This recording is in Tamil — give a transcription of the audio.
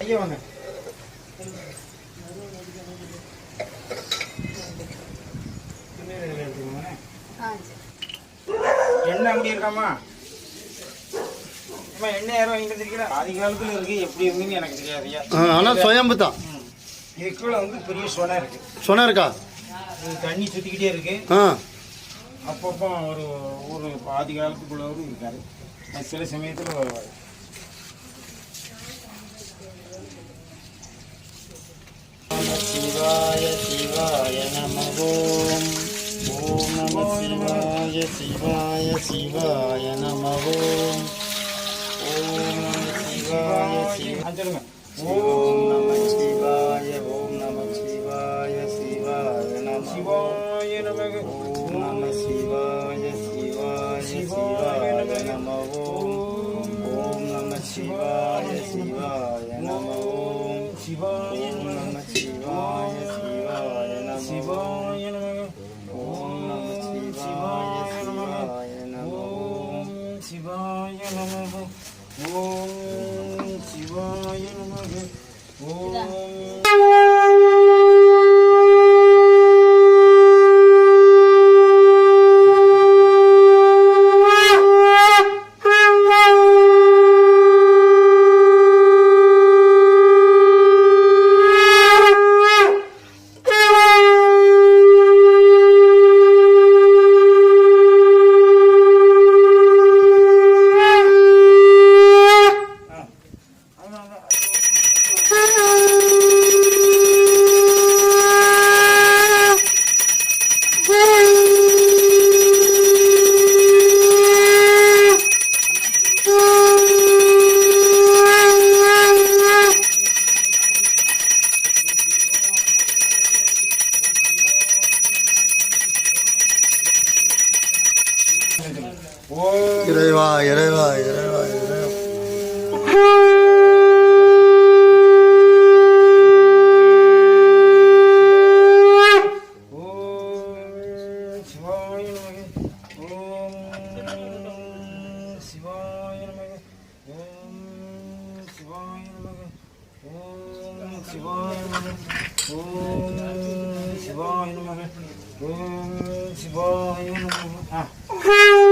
ஐயா வாங்க எண்ணெய் அப்படி இருக்காமா எண்ணெய் யாரும் வாங்கிட்டு வந்திருக்கீங்களா ஆதி காலத்துல இருக்கு எப்படி இருக்குன்னு எனக்கு தெரியாதுயா ஆனால் சுயம்பு தான் வந்து பெரிய சொனை இருக்கு. சொன்ன இருக்கா? தண்ணி சுத்திக்கிட்டே இருக்கு. அப்பப்போ ஒரு ஒரு ஆதி காலத்துக்குள்ளவரும் இருக்காரு. சில சமயத்தில் வருவார். சிவாய சிவாய நம ஓம் ஓம் நம சிவாய சிவாய சிவாய நம ஓம் ஓம் நம சிவாய சிவாய சொல்லுங்க. ஓம் சிவாய ஓம் நம சிவாய சிவாய நம சிவாய நமக ஓம் நம சிவாய சிவாய நம ஓம் ஓம் சிவாய நமக ஓம் சிவாய நமக ஓம் 열어봐 열어봐 열어봐 열어봐 음, 집어, 이놈아, 음, 집어, 이놈아, 아. Woo!